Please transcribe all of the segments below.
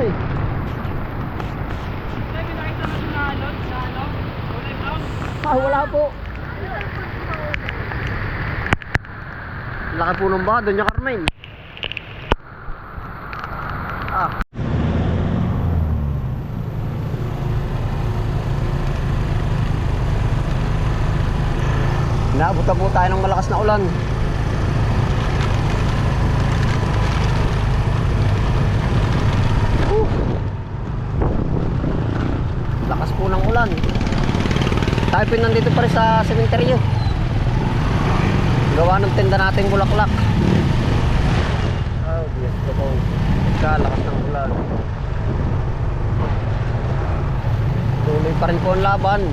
brown. Ah, wala po. Laki po ng baha, yung Carmen. Ah. Naabot na po tayo ng malakas na ulan. Uh. Lakas po ng ulan. Tayo po nandito pa rin sa sementeryo. Gawa ng tenda nating bulaklak. Oh, ko po. Kalakas ng ulan. Tuloy pa rin po ang laban.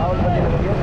Bawal ba din ang yun?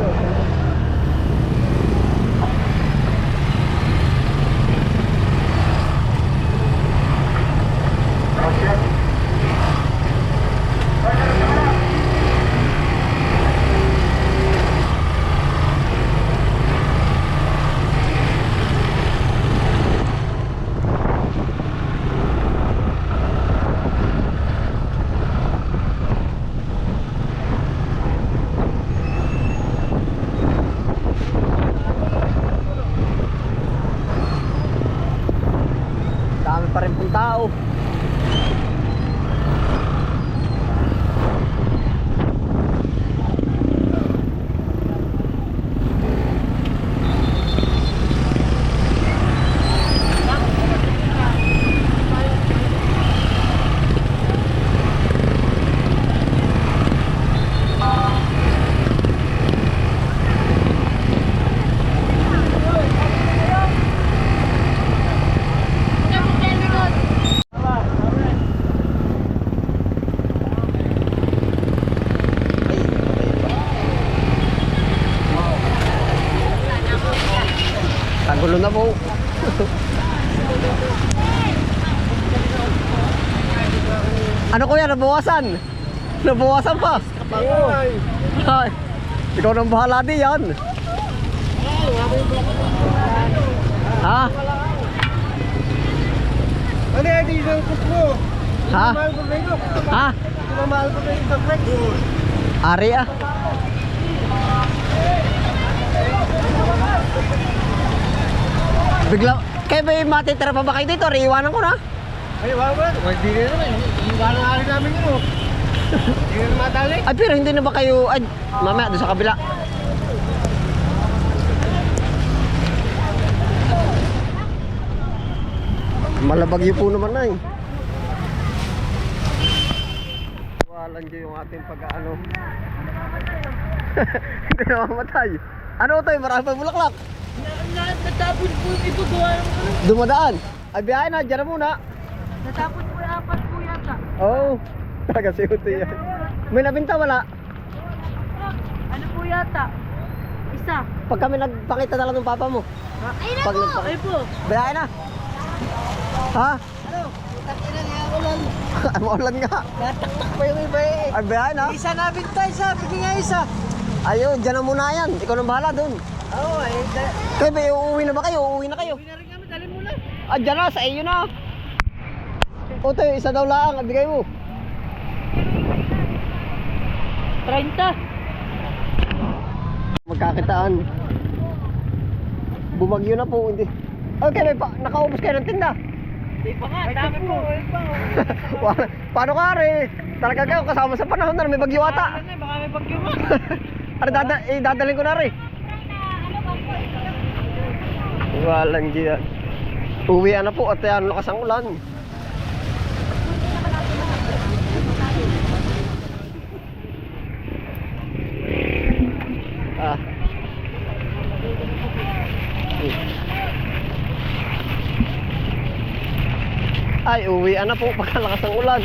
Dami pa rin pong tao. Kagulo na po. Ano kuya, nabawasan? Nabawasan pa? Ay, ikaw nang bahala di yan. Ha? Ano yan, di isang cook mo? Ha? Ha? Di ba mahal ko na isang crack? Ari ah. Bigla, kaya may matitira pa ba kayo dito? Iwanan ko na. Ay, wala ba? Wala di rin naman. Hindi ba na ari namin yun, oh. Hindi rin matali. Ay, pero hindi na ba kayo, ay, mamaya doon sa kabila. Malabagyo po naman na eh. Walan dyan yung ating pag-ano. hindi na mamatay. Ano tayo? Marami pa bulaklak. Natapon po ito gawa ng ano. Dumadaan. Ay, biyahe na. Diyan na muna. Natapon po yung apat po yata. Oo. Oh, talaga si Uto yan. May nabinta wala. Ano po yata? Isa. Pag kami nagpakita na lang ng papa mo. Ay Pag nagpakita. Ay po. Biyahe na. Ha? Ano? Takina niya ako lang. Maulan nga. Nataktak pa yung iba eh. Ay, biyahe na. Isa nabintay, sabi ko nga isa. Ayun, dyan na muna yan. Ikaw nang bahala doon. Oo, eh. da- Kayo ba, uuwi na ba kayo? Uuwi na kayo. Uwi na rin kami, dali mo na. Ah, dyan na, sa iyo na. Uto, isa daw lang. Bigay mo. 30. Magkakitaan. Bumagyo na po. Hindi. Okay, may pa, nakaubos kayo ng tinda. Di pa nga, dami po. Paano ka, Ari? Talaga kayo, kasama sa panahon na may bagyo ata. Ano, baka may bagyo nga. Ano, dada, eh, dadalhin ko na, Ari. Walang giya. Uwi na po at yan, lakas ang ulan. Ah. Ay, uwi na po pagkalakas ng ulan.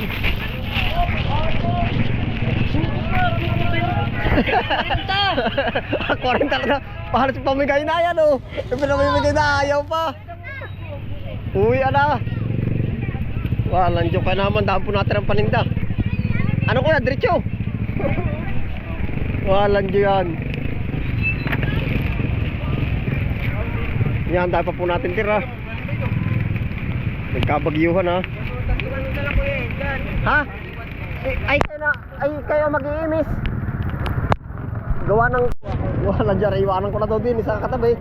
40 talaga. Pahalos pamigay na yan oh. Pinamimigay na ayaw pa. Uwi ana. Walang joke ka naman. Daan po natin ang paninda. Ano kuya? Diretso. Walang joke yan. Dahil pa po natin tira. Nagkabagyuhan ha. Ha? Ay, kayo na, ay kayo mag-iimis. Gawa ng, gawa ng dyan, iwanan ko na daw din, isa katabi.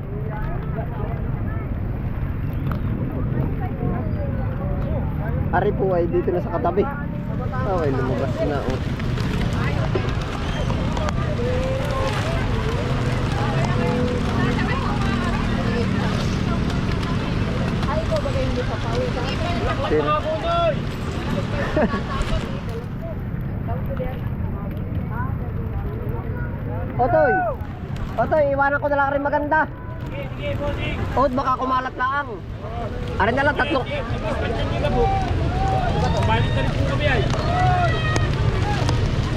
Ari po ay dito na sa katabi. Oh, ay lumabas na. Oh. Otoy! Otoy, iwanan ko na lang rin maganda. Od, baka kumalat lang. Arin na lang, tatlong.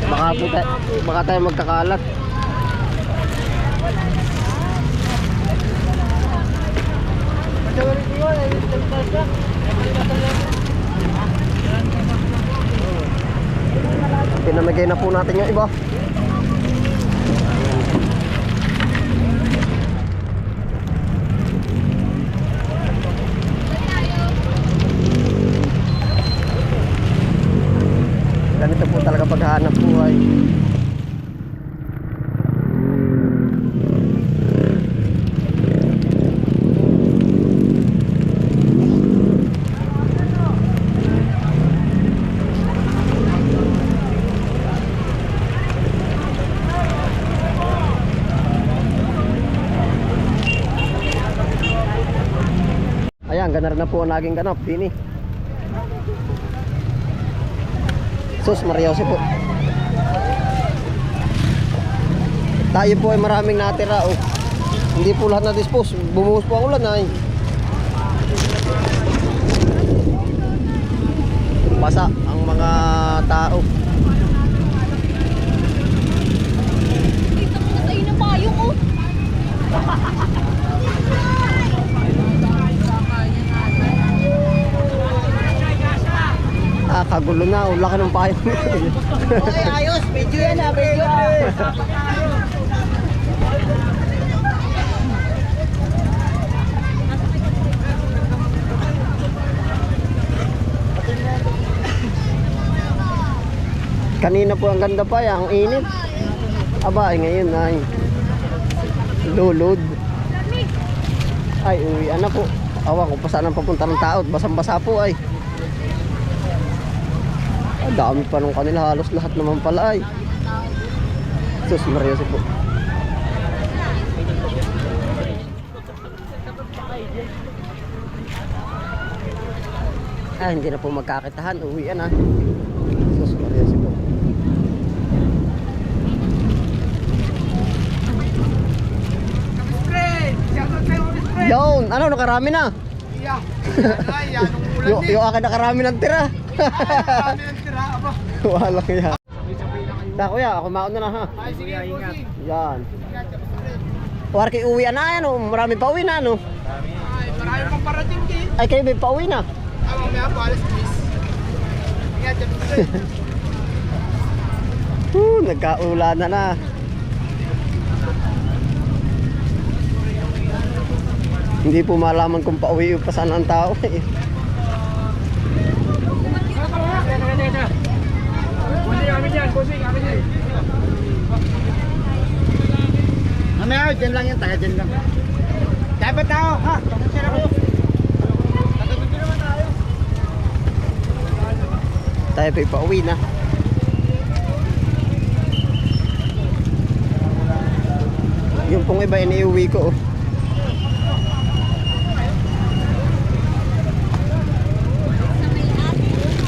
Baka po tayo, baka tayo magkakalat. Pinamigay na po natin yung iba. Ganito po talaga paghahanap buhay. Ayan, ganar na po ang naging ganap, Dini. Sus, Mariose po. Tayo po ay maraming natira oh. Hindi po lahat na dispose. Bumuhos po ang ulan ay. Basa ang mga tao. Dito na tayo na payong oh. Ah, kagulo na. Oh. Laki ng payo. Okay, ayos. Medyo yan ah. Medyo. Kanina po ang ganda pa, eh, ang init. Aba, ay ngayon ay lulod. Ay, uwi na po. Awa ko pa saan ang papunta ng tao. Basang-basa po ay. Dami pa nung kanila. Halos lahat naman pala ay. Sus, Mariose po. Ah, hindi na po magkakitahan. Uwi na. Sus, Mariose po. Yun, ano, nakarami na. Iya. Ay, ulan Yung, yung akin nakarami ng tira. Wala kaya. Da, kuya, ako mauna na ha. Ay, sige, bossing. Yan. Warki uwi na yan, oh. marami pa uwi na, no? Ay, marami pang parating din. Ay, kayo may pa uwi na. Ah, mamaya po, alas 10. Ingat. Uh, nagkaula na na. Hindi po malaman kung pauwi o pa saan ang tao. eh. Mamaya, dyan lang yan, taga dyan lang. Dapat tao, ha? Kayo. Tagatutin naman tayo. Tayo po pauwi na. Yung pong iba iniuwi ko. oh.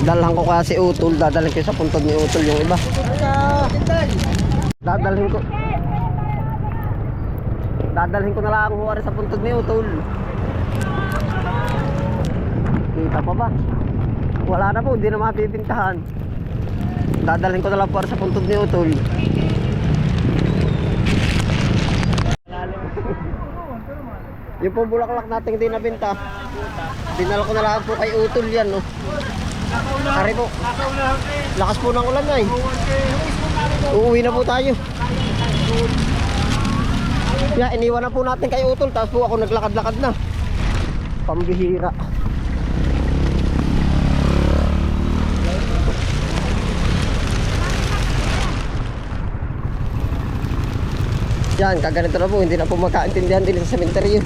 Dalhan ko kasi utol, dadalhin ko sa puntod ni utol yung iba. Dadalhin ko. Dadalhin ko na lang ho sa puntod ni utol. Kita pa ba? Wala na po, hindi na mapipintahan. Dadalhin ko na lang po sa puntod ni utol. Yung po bulaklak natin hindi nabenta. Dinala ko na lang po kay utol yan, no. Oh. Ari po. Lakas po ng ulan na eh. Uuwi na po tayo. Yeah, iniwan na po natin kay Utol. Tapos po ako naglakad-lakad na. Pambihira. Yan, kaganito na po. Hindi na po magkaintindihan din sa cemetery.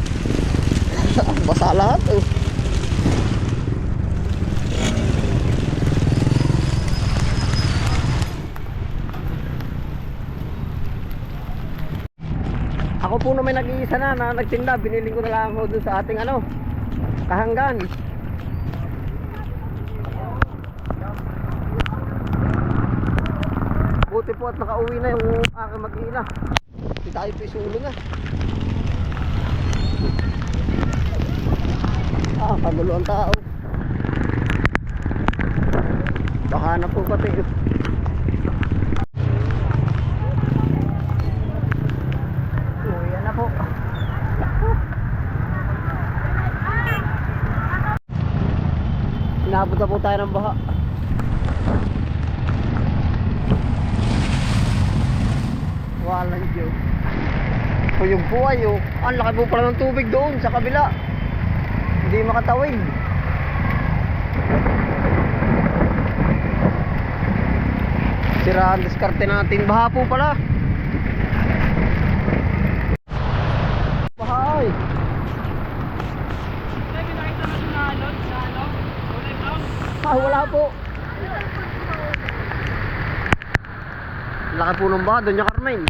Basa lahat. Oh. Ako po na may nag-iisa na na nagtinda. Biniling ko na lang ako dun sa ating ano, kahanggan. Buti po at nakauwi na yung aking mag-ina. Hindi tayo po isulo na. Ah, kagulo ang tao. Baka na po pati. Uwi na po. Inabot na po tayo ng baha. Walang Diyos. O yung buhay oh. Ang laki po pala ng tubig doon sa kabila. Hindi makatawid. Sira ang diskarte natin. Baha po pala. Bahay. Ah, wala po. Laki po ng baha doon yung Carmen.